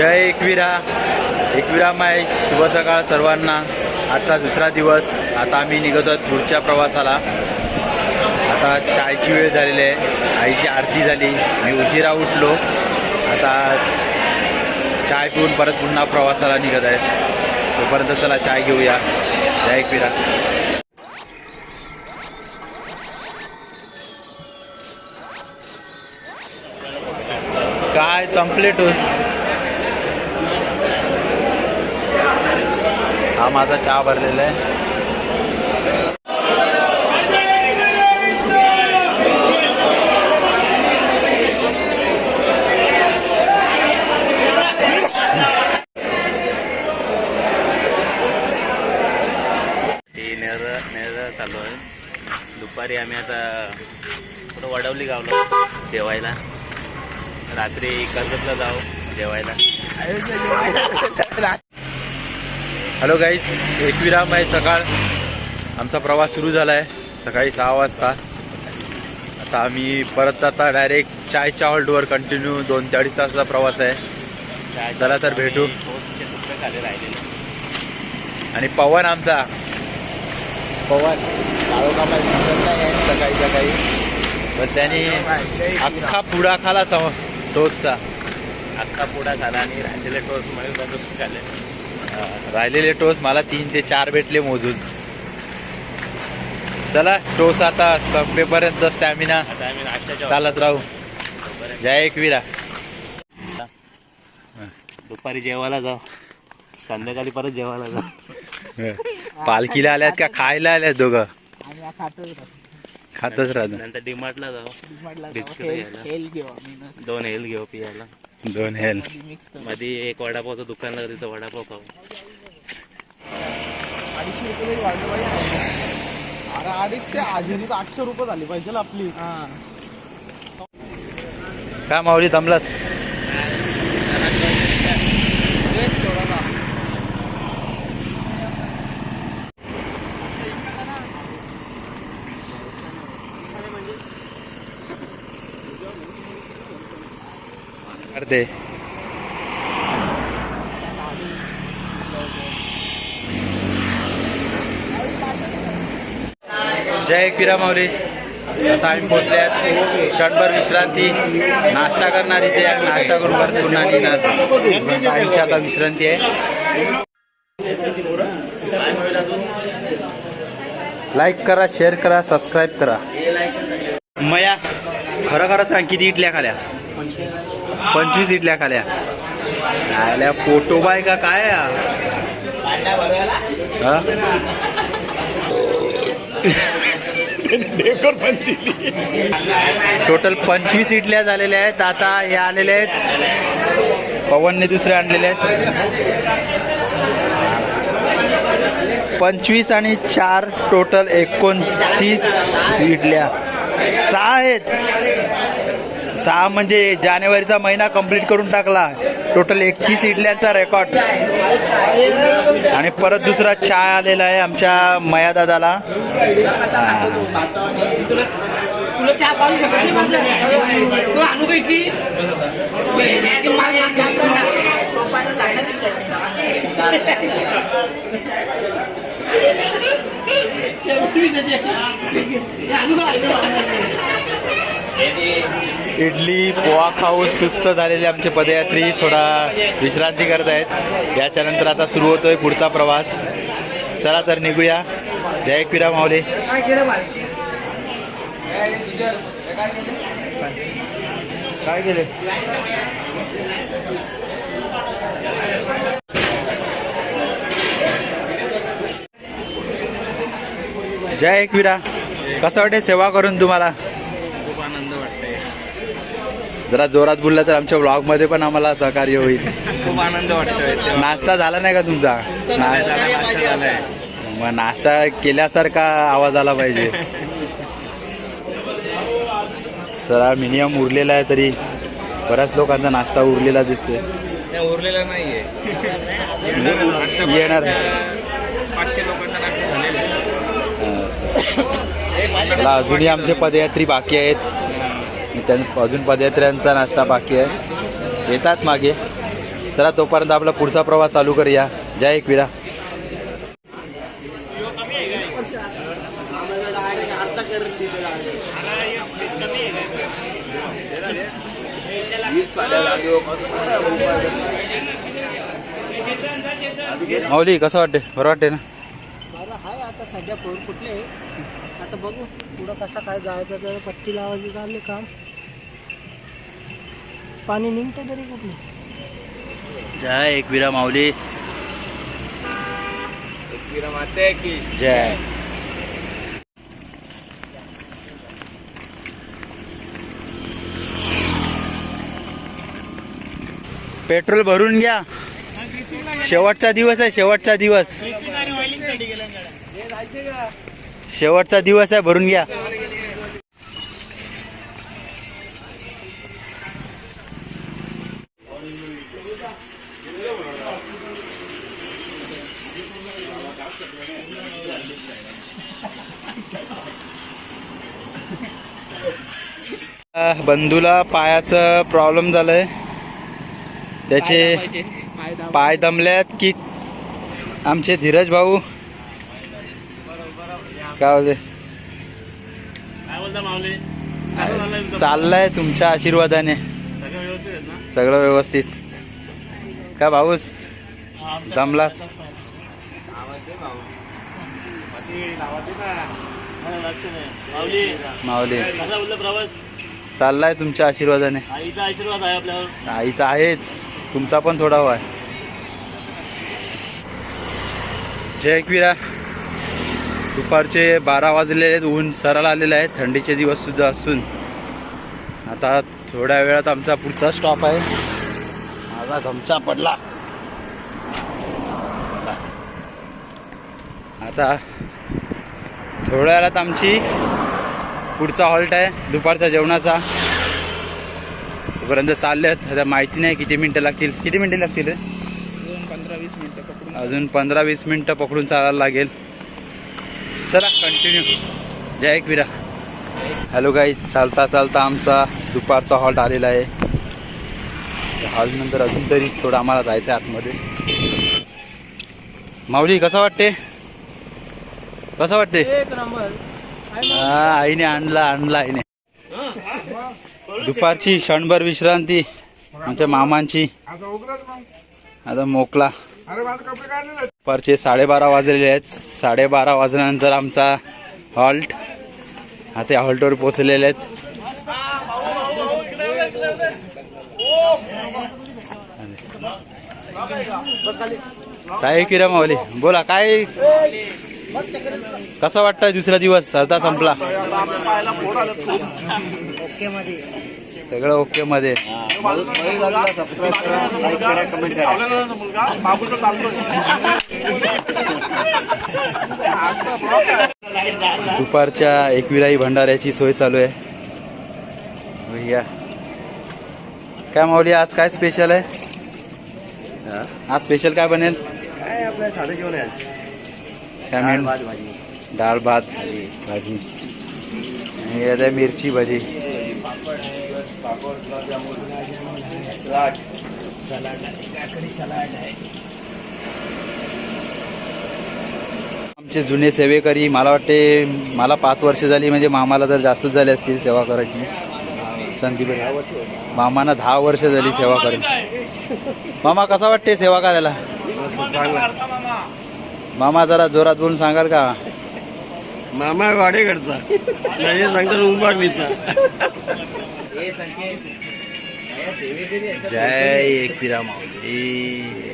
जय एकविरा. एकविरा माय शुभ सकाळ सर्वांना. आजचा दुसरा दिवस. आता आम्ही निघत आहोत पुढच्या प्रवासाला. आता चायची वेळ झालेली आहे. आईची आरती झाली. मी उशिरा उठलो. आता चाय पिऊन परत पुन्हा प्रवासाला निघत आहे. तोपर्यंत चला चाय घेऊया. जय एकविरा. काय संपले टोस हा माझा चहा भरलेला आहे. चालू आहे. दुपारी आम्ही आता थोडं वडवली गावलो जेवायला. रात्री कर्जतला जाऊ जेवायला. हॅलो गाईज एकविराम आहे सकाळ. आमचा प्रवास सुरू झाला आहे सकाळी सहा वाजता. आता आम्ही परत आता डायरेक्ट चाय चावलवर कंटिन्यू दोन ते अडीच तासाचा प्रवास आहे. चला तर भेटू. आणि पवन आमचा. पवन नाही आहे सकाळी सकाळी. पण त्याने अख्खा पुडा खाला सम अख्खा पुडा खाला आणि राहिलेले टोस्टमध्ये खाल्ले राहिलेले टोस्ट मला तीन ते चार भेटले मोजून. चला टोस आता संपेपर्यंत स्टॅमिना. चालत राहू. जय एकविरा. दुपारी जेवायला जाऊ संध्याकाळी परत जेवायला जाऊ पालखीला आल्यात का खायला आल्यात दोघं? खातच राहतो. नंतर डीमार्टला जाऊ दोन हेल घेऊ पियाला. दोन हेल. मध्ये एक वडापावचं दुकान लागलं तिथं वडापाव खाऊ. अरे अडीच ते आजरी तर आठशे रुपये झाली पाहिजे आपली. काय माऊली दमलात करते. जय किरा माऊली. आता आम्ही पोचले आहेत क्षणभर विश्रांती. नाश्ता करणार इथे नाश्ता करून परत पुन्हा निघणार. आईची आता विश्रांती आहे. लाईक करा शेअर करा सबस्क्राईब करा. मया खरं खरं सांग किती इटल्या खाल्या? पंचवीस इडल्या खाल्या. आल्या फोटो बाय का काय? टोटल पंचवीस. इडल्या झालेल्या आहेत. आता हे आलेले आहेत. पवनने दुसरे आणलेले आहेत. पंचवीस आणि चार टोटल एकोणतीस इडल्या सहा आहेत. सहा म्हणजे जानेवारीचा महिना कंप्लीट करून टाकला. टोटल एकतीस इडल्यांचा रेकॉर्ड आणि परत दुसरा चहा आलेला आहे आमच्या मया दादाला. इडली पोहा खाऊन सुस्त झालेले आमचे पदयात्री थोडा विश्रांती करत आहेत. याच्या नंतर आता सुरू होतोय पुढचा प्रवास. चला तर निघूया. जय किरा माऊली. काय केले? जय एकविरा कसं वाटेल सेवा करून तुम्हाला? जरा जोरात बोलला तर आमच्या ब्लॉगमध्ये पण आम्हाला सहकार्य होईल. खूप आनंद वाटतोय. नाश्ता झाला नाही का तुमचा? मग नाश्ता केल्यासारखा आवाज आला पाहिजे. सरा मिनिमम उरलेला आहे तरी बऱ्याच लोकांचा नाश्ता उरलेला दिसतोय. नाही उरलेला नाहीये. येणार पाचशे नाश्ता झालेला अजूनही आमचे पदयात्री बाकी आहेत. त्यां- अजून पदयात्र्यांचा नाश्ता बाकी आहे. येतात मागे. चला तोपर्यंत आपला पुढचा प्रवास चालू करूया. जय एकविरा. माऊली कसं वाटते बरं वाटते ना? बरं आहे आता सध्या कुठले? आता बघू पुढं कसा काय जायचं तर पट्टी लावायची चालले काम. पाणी निघतं तरी कुठले जय एकविरा माऊली. जय. पेट्रोल भरून घ्या. शेवटचा दिवस आहे शेवटचा दिवस. शेवटचा दिवस आहे भरून घ्या. बंधूला पायाचं प्रॉब्लेम झालंय. त्याचे पाय दमल्यात की आमचे धीरज भाऊ काय होते चाललंय तुमच्या आशीर्वादाने. सगळं व्यवस्थित का भाऊस? दमलास? माऊली प्रवास? चाललाय तुमच्या आशीर्वादाने. आईचा आशीर्वाद आहे आपल्यावर. आईचा आहेच. तुमचा पण थोडा आहे जय एकविरा. दुपारचे बारा वाजलेले आहेत ऊन सरळ आलेले आहे थंडीचे दिवस सुद्धा असून. आता थोड्या वेळात आमचा पुढचा स्टॉप आहे. माझा गमचा पडला. आता थोड्या वेळात आमची पुढचा हॉल्ट आहे दुपारच्या जेवणाचा. तोपर्यंत चालले आहेत. आता माहिती नाही किती मिनिटं लागतील. किती मिनिटं लागतील? रे पंधरा वीस मिनिटं पकडून अजून पंधरा वीस मिनिटं पकडून चालायला लागेल. चला कंटिन्यू जय एकविरा हॅलो गाई चालता चालता आमचा दुपारचा हॉल्ट आलेला आहे. हॉल्ट नंतर अजून तरी थोडं आम्हाला जायचं आहे आतमध्ये. माऊली कसं वाटते? कसं वाटते? एक नंबर. हा आईने आणला आणला आईने. दुपारची क्षणभर विश्रांती आमच्या मामांची. आता मोकला. दुपारचे साडेबारा वाजलेले आहेत. साडेबारा वाजल्यानंतर आमचा हॉल्ट आता या हॉल्टवर पोहोचलेले आहेत. साई किरा मावली बोला काय? कसं वाटतंय दुसरा दिवस? अर्धा संपला. ओके मध्ये सगळं ओके मध्ये. दुपारच्या एकविराई भंडाऱ्याची सोय चालू आहे. भैया. काय माऊली आज काय स्पेशल आहे? आज स्पेशल काय बनेल? काय आपल्या साधं जेवण आहे काय मिळेल डाळ भात भाजी. आणि मिरची भाजी. आमचे जुने सेवेकरी मला वाटते मला पाच वर्ष झाली म्हणजे मामाला तर जास्तच झाली असतील सेवा करायची. संदीप मामाना दहा वर्ष झाली सेवा करून. मामा कसा वाटते सेवा करायला? मामा जरा जोरात बोलून सांगाल का? मामा वाडेकडचा नाही सांगतात उंबाडलीचा जय एकविरा माऊली.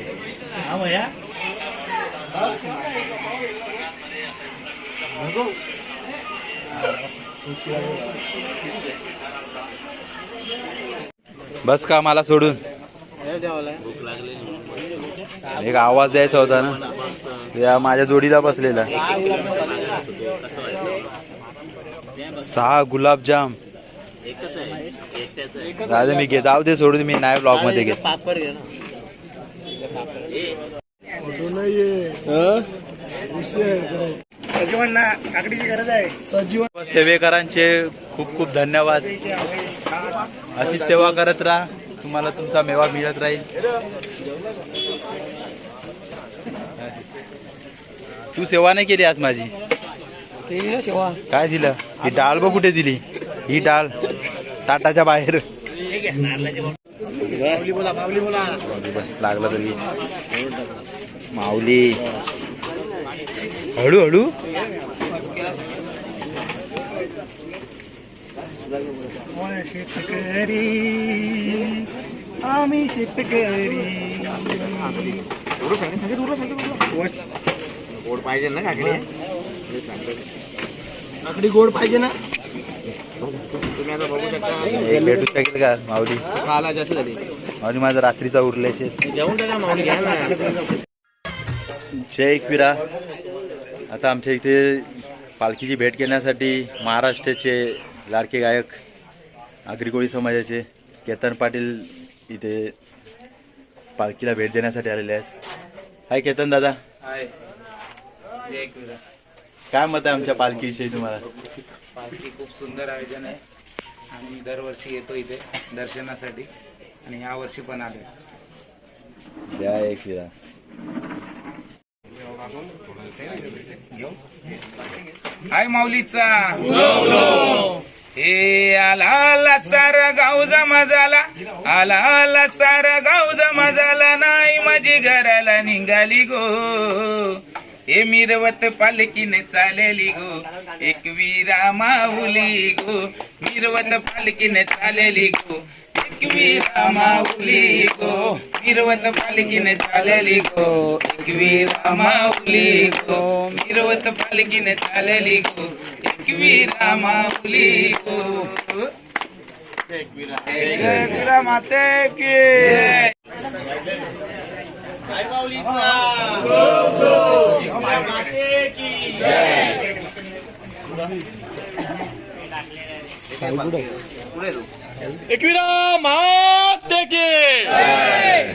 बस का मला सोडून? एक आवाज द्यायचा होता ना. या माझ्या जोडीला बसलेला. सहा गुलाबजाम. दादा मी घे. जाऊ दे सोडून मी नाही ब्लॉगमध्ये घेत. पापड घे ना सजीवांना काकडीची गरज आहे. सेवेकरांचे खूप खूप धन्यवाद. अशी सेवा करत राहा. तुम्हाला तुमचा मेवा मिळत राहील. तू सेवा नाही केली आज माझी? शेवा काय दिलं? ही डाळ बघ कुठे दिली. ही डाळ. ताटाच्या बाहेर. माऊली बस लागला तरी. माऊली. हळू हळू. शेतकरी आम्ही शेतकरी. गोड पाहिजे ना काकडी? काकडी गोड पाहिजे ना? तुम्ही आता बघू शकता. एक भेटू शकेल का माऊली? खाला जास्त झाली. माऊली माझा रात्रीचा उरल्याचे जेवण टाका माऊली घ्या ना. जय एकविरा. आता आमच्या इथे पालखीची भेट घेण्यासाठी महाराष्ट्राचे लाडके गायक आगरी कोळी समाजाचे केतन पाटील इथे पालखीला भेट देण्यासाठी आलेले आहेत. हाय केतन दादा. काय मत आहे आमच्या पालखीविषयी तुम्हाला? पालखी खूप सुंदर आयोजन आहे. आणि मी दरवर्षी येतो इथे दर्शनासाठी. आणि या वर्षी पण आले जय एकविरा. हाय माऊलीचा. हे आला आला सारा गाव जमा झाला आला आला सारा गाव जमा झाला नाही माझी घराला निघाली गो. हे मिरवत पालकीने चालेली गो. एक वीरा माऊली गो. मिरवत पालकीने चालेली गो. एक वीरा माऊली गो मिरवत पालकीने चालेली गो. एक वीरा माऊली गो मिरवत पालकीने चालेली गो. एक वीरा माऊली गो. एक वीरा माते की. एकविरा माते की.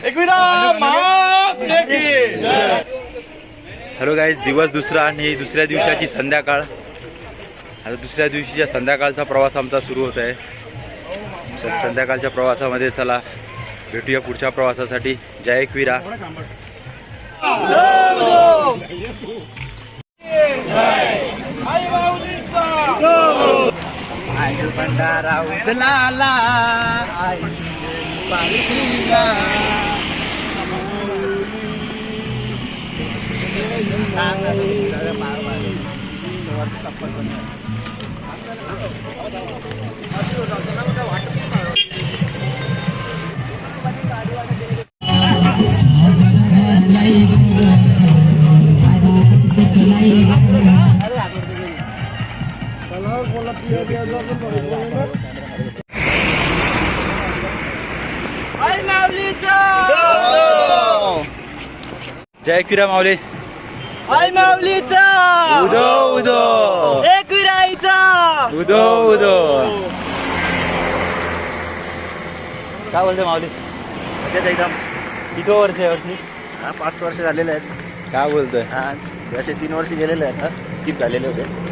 एकविरा माते की. हॅलो गाईज दिवस दुसरा आणि दुसऱ्या दिवसाची संध्याकाळ. आता दुसऱ्या दिवशीच्या संध्याकाळचा प्रवास आमचा सुरू होत आहे. तर संध्याकाळच्या प्रवासामध्ये चला भेटूया पुढच्या प्रवासासाठी. जय एकविरा. ఆయన బండారా ఉదలాలా ఆయన పలుకుగా Thank you. जय एकविरा माऊली. माऊलीचा. उदो उदो. एक विराईचा उदो उदो. काय बोलते माऊली? एकदम? किती वर्ष आहे वर्षी हा, पाच वर्ष झालेले आहेत. काय बोलतोय? हा असे तीन वर्ष गेलेले आहेत स्किप झालेले होते.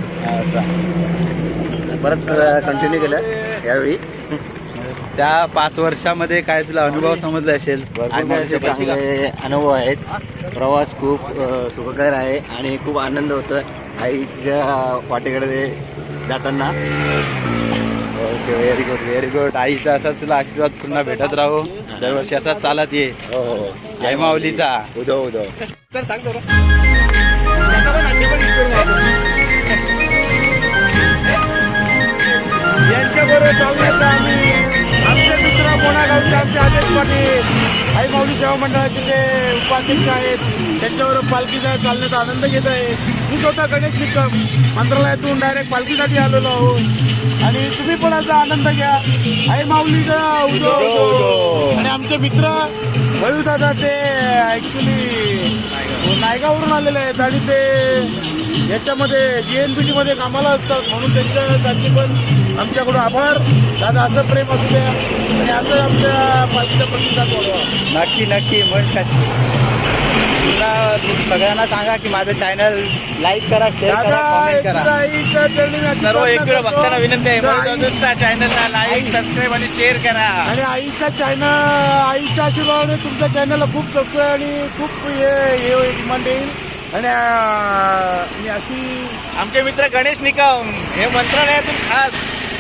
परत कंटिन्यू केलं यावेळी. त्या पाच वर्षामध्ये काय तुला अनुभव समजला असेल? काही असे चांगले अनुभव आहेत. प्रवास खूप सुखकर आहे आणि खूप आनंद होतो आईच्या वाटेकडे जाताना. Okay very good very good आईचा असाच तुला आशीर्वाद पुन्हा भेटत राहो. दरवर्षी असाच चालत ये. हो हो जय माऊलीचा. उदो उदो. यांच्याबरोबर चालण्याचा आम्ही आमचे मित्र मोनागावचे आमचे आदेश पाटील आई माऊली सेवा मंडळाचे ते उपाध्यक्ष आहेत त्यांच्याबरोबर पालखीचा चालण्याचा आनंद घेत आहे. मी स्वतः गणेश निकम मंत्रालयातून डायरेक्ट पालखीसाठी आलेलो आहोत आणि तुम्ही पण याचा आनंद घ्या. आई माऊलीचा उदो आणि आमचे मित्र दादा ते ऍक्च्युली नायगावरून आलेले आहेत. आणि ते याच्यामध्ये जीएनपीटी मध्ये कामाला असतात म्हणून त्यांच्यासाठी पण आमच्याकडून आभार. दादा असं प्रेम असू द्या आणि असं आमच्या पालखीचा प्रतिसाद वाढवा. नक्की नक्की. मन पुन्हा सगळ्यांना सांगा की माझं चॅनल लाईक करा शेअर करा दादा कॉमेंट करा. चरणी अशी सर्व एक प्रार्थना भक्तांना. विनंती आहे आई- मनोजादूच्या चॅनलला लाईक सबस्क्राईब आणि शेअर करा. आणि आईचा चॅनल आईच्या आशीर्वादाने तुमच्या चॅनलला खूप सबस्क्राईब आणि खूप हे हे डिमांड येईल. आणि अं, मी अशी आमचे मित्र गणेश निकम हे मंत्रालयातून खास.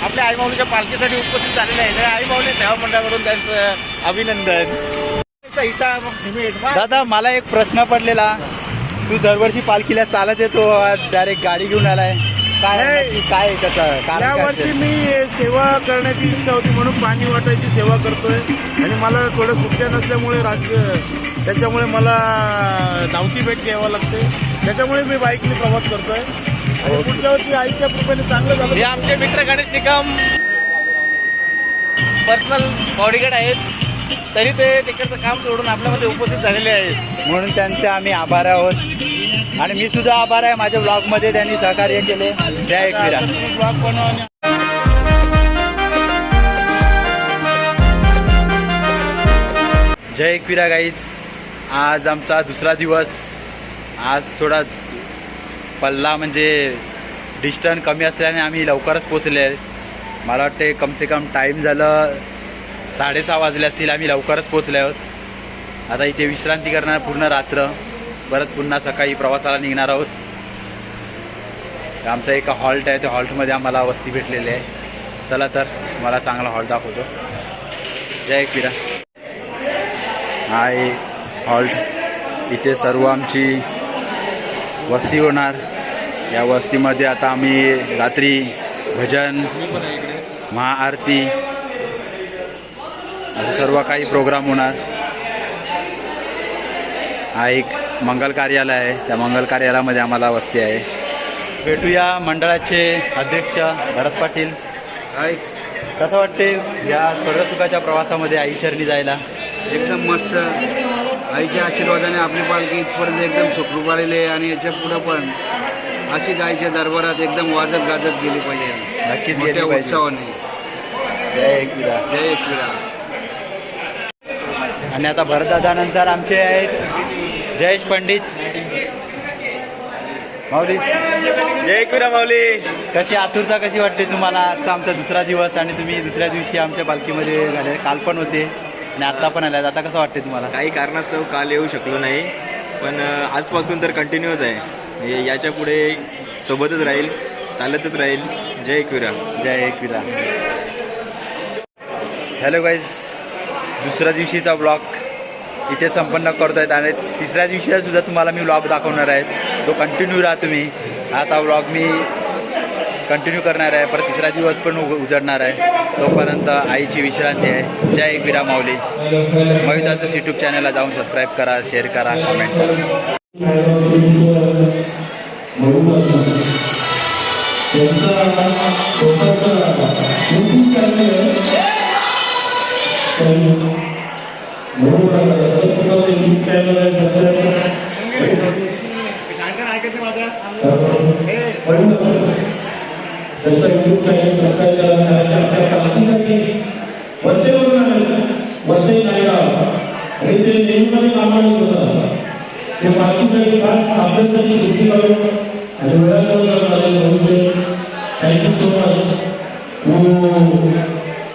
आपल्या आईमाऊलीच्या पालखीसाठी उपस्थित झालेले आहे तर आईमाऊली सेवा मंडळाकडून त्यांचं अभिनंदन. दादा मला एक प्रश्न पडलेला. तू दरवर्षी पालखीला चालत येतो आज. डायरेक्ट गाडी घेऊन आलाय. काय. नक्की? काय त्याचं? या वर्षी? मी सेवा करण्याची इच्छा होती म्हणून पाणी वाटायची सेवा करतोय. आणि मला थोडं सुट्ट्या नसल्यामुळे राज्य त्याच्यामुळे मला धावती भेट घ्यावं लागते. त्याच्यामुळे मी बाईकने प्रवास करतोय. पुढच्या वर्षी आईच्या कृपेने चांगलं हे झालं आमचे मित्र गणेश निकम पर्सनल बॉडीगार्ड आहेत. तरी ते तिकडचं काम सोडून आपल्यामध्ये उपस्थित झालेले आहेत. म्हणून त्यांचे आम्ही आभार आहोत. आणि मी सुद्धा आभार आहे. माझ्या ब्लॉगमध्ये त्यांनी सहकार्य केले. जय एकविरा ब्लॉग बनवणे जय एकविरा गाईज आज आमचा दुसरा दिवस. आज थोडा पल्ला म्हणजे डिस्टन्स कमी असल्याने आम्ही लवकरच पोचले मला वाटते कमसे कम टाईम झालं साडेसहा वाजले असतील आम्ही लवकरच पोचले आहोत. आता इथे विश्रांती करणार पूर्ण रात्र. परत पुन्हा सकाळी प्रवासाला निघणार आहोत. आमचा एक हॉल्ट आहे त्या हॉल्टमध्ये आम्हाला वस्ती भेटलेली आहे. चला तर मला चांगला हॉल्ट दाखवतो. जय किरा हा आहे हॉल्ट. इथे सर्व आमची वस्ती होणार. या वस्तीमध्ये आता आम्ही रात्री भजन महाआरती असे सर्व काही प्रोग्राम होणार. हा एक मंगल कार्यालय आहे. त्या मंगल कार्यालयामध्ये आम्हाला वस्ती आहे. भेटूया मंडळाचे अध्यक्ष भरत पाटील. हाय. कसं वाटते या स्वर्गसुखाच्या प्रवासामध्ये आईचरणी जायला? एकदम मस्त. आईच्या आशीर्वादाने आपली पालखी इथपर्यंत एकदम सुखरूप आलेली आहे आणि याच्यापुढे पण अशीच आईच्या दरबारात एकदम वाजत गाजत गेली पाहिजे. नक्कीच गेली मोठ्या पाहिजे. उत्सवाने जय एकविरा. जय एकविरा. आणि आता भरतदादानंतर आमचे आहेत जयेश पंडित. माऊली. जय एकविरा माऊली. कशी आतुरता कशी वाटते तुम्हाला? आजचा आमचा दुसरा दिवस आणि तुम्ही दुसऱ्या दिवशी आमच्या पालखीमध्ये झाले काल पण होते आणि आता पण आल्यात आता कसं वाटते तुम्हाला? काही कारणास्तव काल येऊ शकलो नाही पण अ, आजपासून तर कंटिन्यूच आहे. म्हणजे याच्यापुढे सोबतच राहील चालतच राहील. जय एकविरा. जय एकविरा. हॅलो गाईज दुसऱ्या दिवशीचा ब्लॉग इथे संपन्न करतायत आणि तिसऱ्या दिवशीचा सुद्धा तुम्हाला मी ब्लॉग दाखवणार आहे. तो कंटिन्यू राहा तुम्ही. आता ब्लॉग मी कंटिन्यू करणार आहे. परत तिसरा दिवस पण उजडणार आहे. तोपर्यंत आईची विश्रांती आहे. जय एकविरा माऊली. मयुदाचं यूट्यूब चॅनलला जाऊन सबस्क्राईब करा शेअर करा कमेंट करा त्याचा युट्यूब चॅनल सबस्क्राईब करा आपल्या पालखीसाठी वसईवरून आले वसई नायगाव आणि ते नेहमीमध्ये कामाला होतं ते पालखीसाठी खास आपल्यासाठी सुट्टी करून आणि वेळापत्रक आले थँक्यू सो मच